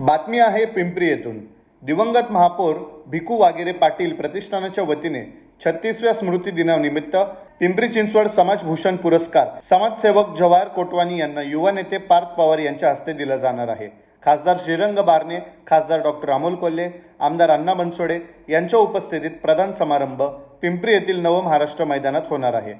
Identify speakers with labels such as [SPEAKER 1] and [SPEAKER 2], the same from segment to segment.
[SPEAKER 1] बातमी आहे पिंपरी येथून. दिवंगत महापौर भिकू वागेरे पाटील प्रतिष्ठानाच्या वतीने छत्तीसव्या स्मृती दिनानिमित्त पिंपरी चिंचवड समाजभूषण पुरस्कार समाजसेवक जवाहर कोटवानी यांना युवा नेते पार्थ पवार यांच्या हस्ते दिला जाणार आहे. खासदार श्रीरंग बारणे खासदार डॉक्टर अमोल कोल्हे आमदार अण्णा बनसोडे यांच्या उपस्थितीत प्रधान समारंभ पिंपरी येथील नवमहाराष्ट्र मैदानात होणार आहे.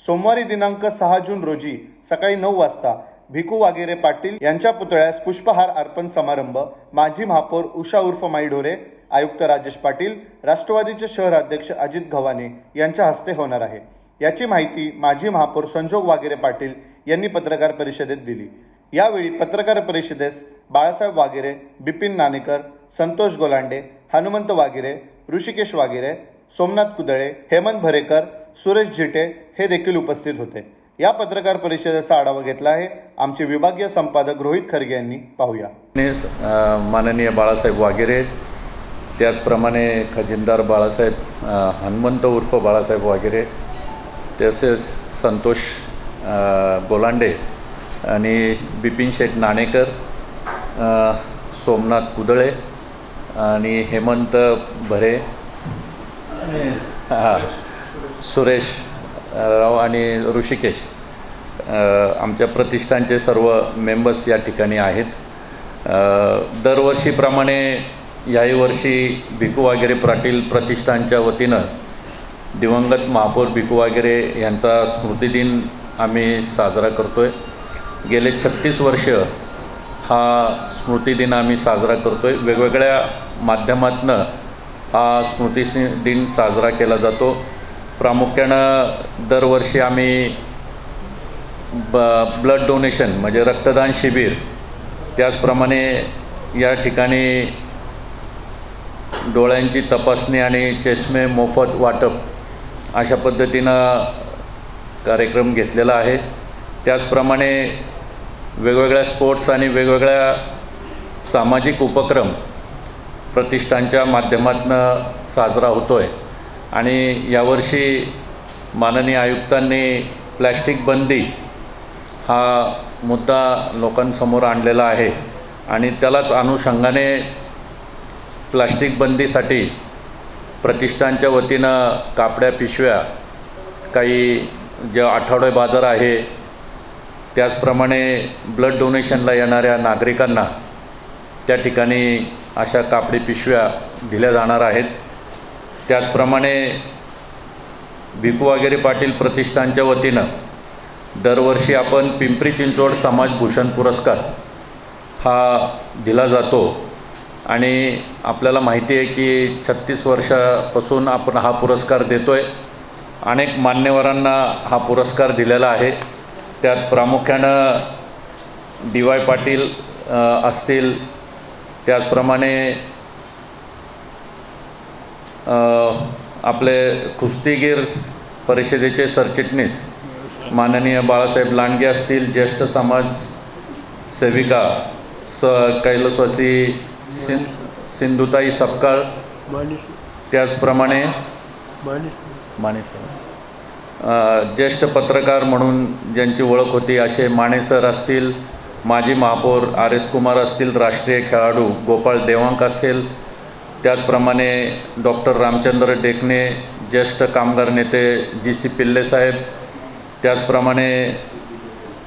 [SPEAKER 1] सोमवारी दिनांक सहा जून रोजी सकाळी नऊ वाजता भिकू वागेरे पाटील यांच्या पुतळ्यास पुष्पहार अर्पण समारंभ माजी महापौर उषा उर्फ माई ढोरे आयुक्त राजेश पाटील राष्ट्रवादीचे शहर अध्यक्ष अजित घवाने यांच्या हस्ते होणार आहे. याची माहिती माजी महापौर संजोग वागेरे पाटील यांनी पत्रकार परिषदेत दिली. यावेळी पत्रकार परिषदेस बाळासाहेब वागेरे बिपिन नाणेकर संतोष गोलांडे हनुमंत वागिरे ऋषिकेश वागिरे सोमनाथ कुदळे हेमंत भरेकर सुरेश झिटे हे देखील उपस्थित होते. या पत्रकार परिषदेचा आढावा घेतला आहे. आमचे विभागीय संपादक रोहित खरगे यांनी पाहूया.
[SPEAKER 2] ने माननीय बाळासाहेब वागेरे त्याचप्रमाणे खजिनदार बाळासाहेब हनुमंत उर्फ बाळासाहेब वागेरे तसेच संतोष बोलांडे आणि बिपिन शेठ नाणेकर सोमनाथ कुदळे आणि हेमंत भरे आणि सुरेश राव आणि ऋषिकेश आमच्या प्रतिष्ठानचे सर्व मेंबर्स या ठिकाणी आहेत. दरवर्षीप्रमाणे याही वर्षी भिकू वागेरे पाटील प्रतिष्ठानच्या वतीनं दिवंगत महापौर भिकू वागेरे यांचा स्मृतिदिन आम्ही साजरा करतो आहे गेले छत्तीस वर्ष हा स्मृतिदिन आम्ही साजरा करतो आहे वेगवेगळ्या माध्यमातनं हा स्मृतिदिन साजरा केला जातो. प्रामुख्यानं दरवर्षी आम्ही ब ब्लड डोनेशन म्हणजे रक्तदान शिबिर त्याचप्रमाणे या ठिकाणी डोळ्यांची तपासणी आणि चष्मे मोफत वाटप अशा पद्धतीनं कार्यक्रम घेतलेला आहे. त्याचप्रमाणे वेगवेगळ्या स्पोर्ट्स आणि वेगवेगळ्या सामाजिक उपक्रम प्रतिष्ठानच्या माध्यमातून साजरा होतो आहे आणि यावर्षी माननीय आयुक्तांनी प्लॅस्टिक बंदी हा मुद्दा लोकांसमोर आणलेला आहे आणि त्यालाच अनुषंगाने प्लास्टिक बंदीसाठी प्रतिष्ठानच्या वतीनं कापड्या पिशव्या काही जे आठवडे बाजार आहे त्याचप्रमाणे ब्लड डोनेशनला येणाऱ्या नागरिकांना त्या ठिकाणी अशा कापडी पिशव्या दिल्या जाणार आहेत. त्याचप्रमाणे भिकू वागेरे पाटील प्रतिष्ठानच्या वतीनं दरवर्षी आपण पिंपरी चिंचवड समाजभूषण पुरस्कार हा दिला जातो. आणि आपल्याला माहिती आहे की छत्तीस वर्षापासून आपण हा पुरस्कार देतो आहे अनेक मान्यवरांना हा पुरस्कार दिलेला आहे. त्यात प्रामुख्यानं डी वाय पाटील असतील. त्याचप्रमाणे आपले कुस्तीगीर परिषदेचे सरचिटणीस माननीय बाळासाहेब लांडगे असतील ज्येष्ठ समाज सेविका स कैलासवासी सिं सिंधुताई सपकाळ त्याचप्रमाणे
[SPEAKER 3] माणिस
[SPEAKER 2] माने सर ज्येष्ठ पत्रकार म्हणून ज्यांची ओळख होती असे माने सर असतील माजी महापौर आर एस कुमार असतील राष्ट्रीय खेळाडू गोपाळ देवांक असेल त्याचप्रमाणे डॉक्टर रामचंद्र डेकणे ज्येष्ठ कामगार नेते जी सी पिल्लेसाहेब त्याचप्रमाणे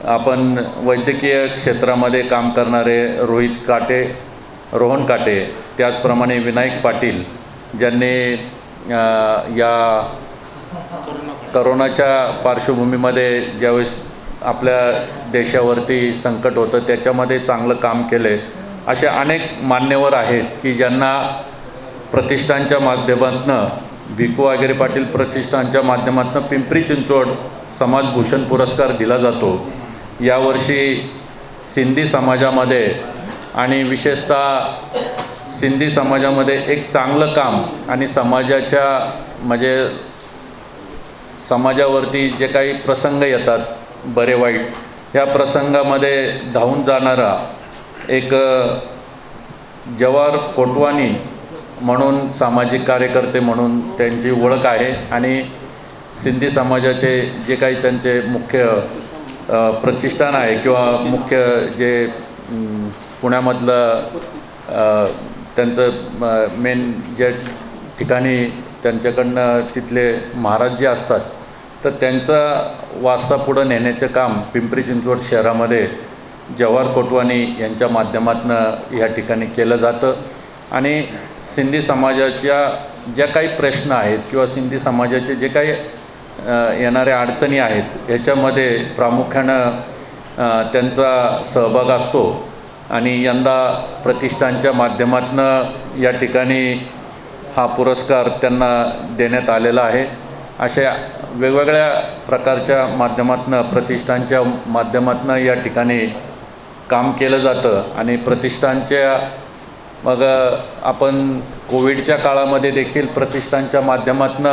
[SPEAKER 2] आपण वैद्यकीय क्षेत्रामध्ये काम करणारे रोहित काटे रोहन काटे त्याचप्रमाणे विनायक पाटील ज्यांनी या करोनाच्या पार्श्वभूमीमध्ये ज्यावेळेस आपल्या देशावरती संकट होतं त्याच्यामध्ये चांगलं काम केलं असे अनेक मान्यवर आहेत की ज्यांना प्रतिष्ठानच्या माध्यमातून भिकू आगेरे पाटील प्रतिष्ठानच्या माध्यमातून पिंपरी चिंचवड समाजभूषण पुरस्कार दिला जातो. यावर्षी सिंधी समाजामध्ये आणि विशेषतः सिंधी समाजामध्ये एक चांगलं काम आणि समाजाच्या म्हणजे समाजावरती जे काही प्रसंग येतात बरे वाईट ह्या प्रसंगामध्ये धावून जाणारा एक जवार कोटवानी म्हणून सामाजिक कार्यकर्ते म्हणून त्यांची ओळख आहे आणि सिंधी समाजाचे जे काही त्यांचे मुख्य प्रतिष्ठान आहे किंवा मुख्य जे पुण्यामधलं त्यांचं मेन जे ठिकाणी त्यांच्याकडनं तिथले महाराज जे असतात तर त्यांचा वारसा पुढं नेण्याचं काम पिंपरी चिंचवड शहरामध्ये जवाहर कोटवानी यांच्या माध्यमातून या ठिकाणी केलं जातं. आणि सिंधी समाजाच्या ज्या काही प्रश्न आहेत किंवा सिंधी समाजाचे जे काही येणाऱ्या अडचणी आहेत याच्यामध्ये प्रामुख्यानं त्यांचा सहभाग असतो. आणि यंदा प्रतिष्ठानच्या माध्यमातून या ठिकाणी हा पुरस्कार त्यांना देण्यात आलेला आहे. अशा वेगवेगळ्या प्रकारच्या माध्यमातून प्रतिष्ठानच्या माध्यमातून या ठिकाणी काम केलं जातं. आणि प्रतिष्ठानच्या मग आपण कोविडच्या काळामध्ये देखील प्रतिष्ठानच्या माध्यमातून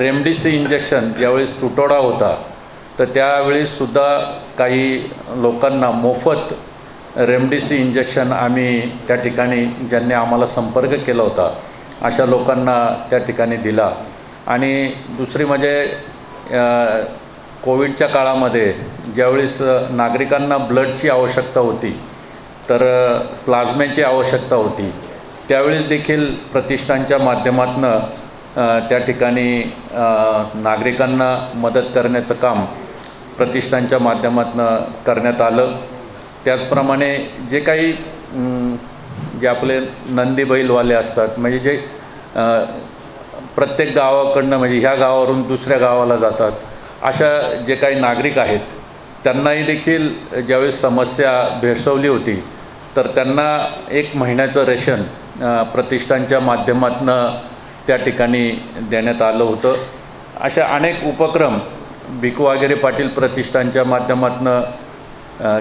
[SPEAKER 2] रेमडिसी इंजेक्शन ज्यावेळेस तुटवडा होता तर त्यावेळीसुद्धा काही लोकांना मोफत रेमडिसी इंजेक्शन आम्ही त्या ठिकाणी ज्यांनी आम्हाला संपर्क केला होता अशा लोकांना त्या ठिकाणी दिला. आणि दुसरी म्हणजे कोविडच्या काळामध्ये ज्यावेळेस नागरिकांना ब्लडची आवश्यकता होती तर प्लाझ्म्याची आवश्यकता होती. त्यावेळेस देखील प्रतिष्ठानच्या माध्यमातून त्या ठिकाणी नागरिकांना मदत करण्याचं काम प्रतिष्ठानच्या माध्यमातून करण्यात आलं. त्याचप्रमाणे जे काही जे आपले नंदी बैलवाले असतात म्हणजे जे प्रत्येक गावाकडनं म्हणजे ह्या गावावरून दुसऱ्या गावाला जातात अशा जे काही नागरिक आहेत त्यांनाही देखील ज्यावेळेस समस्या भेसवली होती तर त्यांना एक महिन्याचं रेशन प्रतिष्ठानच्या माध्यमातून त्या ठिकाणी देण्यात आलं होतं. अशा अनेक उपक्रम भिकू वगैरे पाटील प्रतिष्ठानच्या माध्यमातून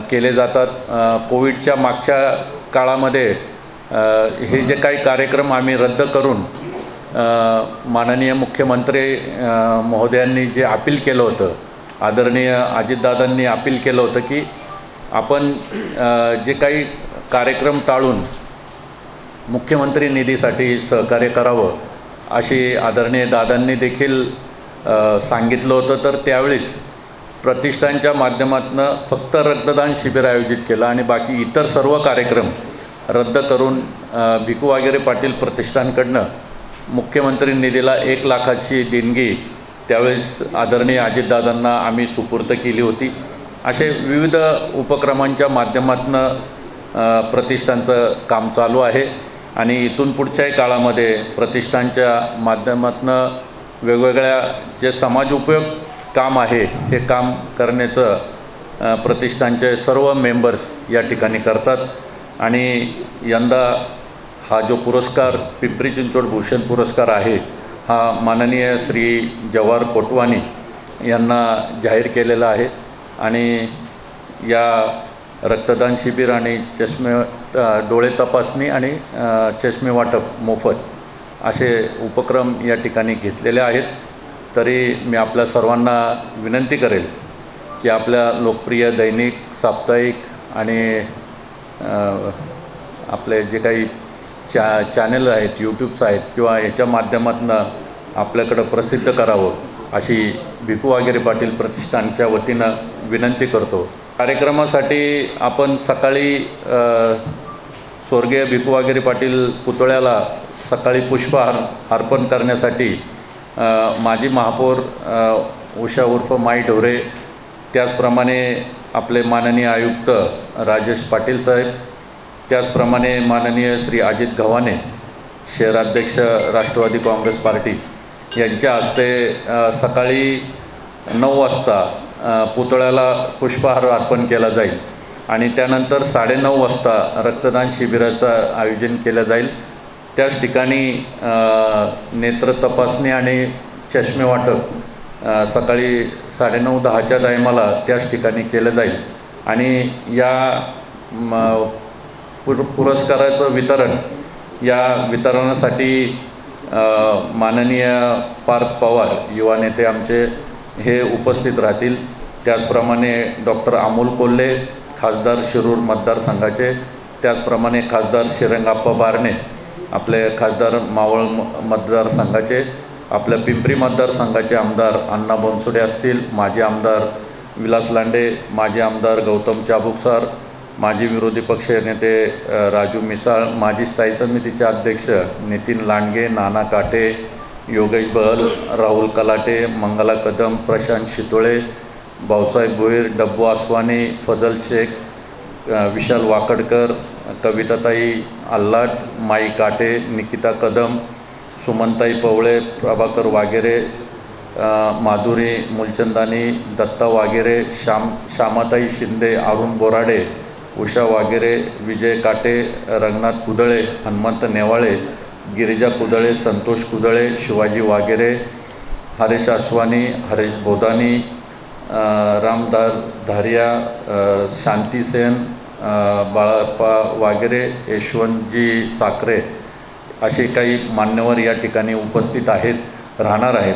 [SPEAKER 2] केले जातात. कोविडच्या मागच्या काळामध्ये हे जे काही कार्यक्रम आम्ही रद्द करून माननीय मुख्यमंत्री महोदयांनी जे अपील केलं होतं आदरणीय अजितदादांनी अपील केलं होतं की आपण जे काही कार्यक्रम टाळून मुख्यमंत्री निधीसाठी सहकार्य करावं अशी आदरणीय दादांनी देखील सांगितलं होतं. तर त्यावेळेस प्रतिष्ठानच्या माध्यमातून फक्त रक्तदान शिबिर आयोजित केलं आणि बाकी इतर सर्व कार्यक्रम रद्द करून भिकू वागेरे पाटील प्रतिष्ठानकडनं मुख्यमंत्री निधीला एक लाखाची देणगी त्यावेळेस आदरणीय अजितदादांना आम्ही सुपूर्त केली होती. असे विविध उपक्रमांच्या माध्यमातून प्रतिष्ठानचं काम चालू आहे. आणि इथून पुढच्याही काळामध्ये प्रतिष्ठानच्या माध्यमातून वेगवेगळ्या जे समाज उपयोग काम आहे हे काम करण्याचं प्रतिष्ठानचे सर्व मेंबर्स या ठिकाणी करतात. आणि यंदा हा जो पुरस्कार पिंपरी चिंचवड भूषण पुरस्कार आहे हा माननीय श्री जवाहर कोटवानी यांना जाहीर केलेला आहे. आणि या रक्तदान शिबिर आणि चष्मे डोळे तपासणी आणि चष्मे वाटप मोफत असे उपक्रम या ठिकाणी घेतलेले आहेत. तरी मी आपल्या सर्वांना विनंती करेल की आपल्या लोकप्रिय दैनिक साप्ताहिक आणि आपले जे काही चा चॅनल आहेत यूट्यूब्स आहेत किंवा याच्या माध्यमातून आपल्याकडं प्रसिद्ध करावं अशी भिकू वागेरे पाटील प्रतिष्ठानच्या वतीनं विनंती करतो. कार्यक्रमासाठी आपण सकाळी स्वर्गीय भिकू पाटील पुतळ्याला सकाळी पुष्पहार अर्पण करण्यासाठी माजी महापौर उषा उर्फ माई ढोरे त्याचप्रमाणे आपले माननीय आयुक्त राजेश पाटील साहेब त्याचप्रमाणे माननीय श्री अजित गव्हाणे शहराध्यक्ष राष्ट्रवादी काँग्रेस पार्टी यांच्या हस्ते सकाळी नऊ वाजता पुतळ्याला पुष्पहार अर्पण केला जाईल आणि त्यानंतर साडेनऊ वाजता रक्तदान शिबिराचं आयोजन केलं जाईल. त्याच ठिकाणी नेत्र तपासणी आणि चष्मे वाटप सकाळी साडेनऊ दहाच्या टायमाला त्याच ठिकाणी केलं जाईल. आणि या पुर पुरस्काराचं वितरण या वितरणासाठी माननीय पार्थ पवार युवा नेते आमचे हे उपस्थित राहतील. त्याचप्रमाणे डॉक्टर अमोल कोल्हे खासदार शिरूर मतदारसंघाचे त्याचप्रमाणे खासदार श्रीरंगाप्पा बारणे आपले खासदार मावळ म- मतदारसंघाचे आपल्या पिंपरी मतदारसंघाचे आमदार अण्णा बनसोडे असतील माजी आमदार विलास लांडे माजी आमदार गौतम चाबुकसार माजी विरोधी पक्ष नेते राजू मिसाळ माजी स्थायी समितीचे अध्यक्ष नितीन लांडगे नाना काटे योगेश बहल राहुल कलाटे मंगला कदम प्रशांत शितोळे भाऊसाहेब भोईर डब्बू आसवानी फजल शेख विशाल वाकडकर कविताताई आल्लाट माई काटे निकिता कदम सुमनताई पवळे प्रभाकर वागेरे माधुरी मूलचंदानी दत्ता वागेरे श्याम श्यामाताई शिंदे अरुण बोराडे उषा वागेरे विजय काटे रंगनाथ कुदळे हनुमंत नेवाळे गिरिजा कुदळे संतोष कुदळे शिवाजी वागेरे हरेश आसवानी हरेश बोदानी रामदार धारिया शांतीसेन शांती सेन बाळाप्पा वागेरे यशवंतजी साखरे असे काही मान्यवर या ठिकाणी उपस्थित आहेत राहणार आहेत.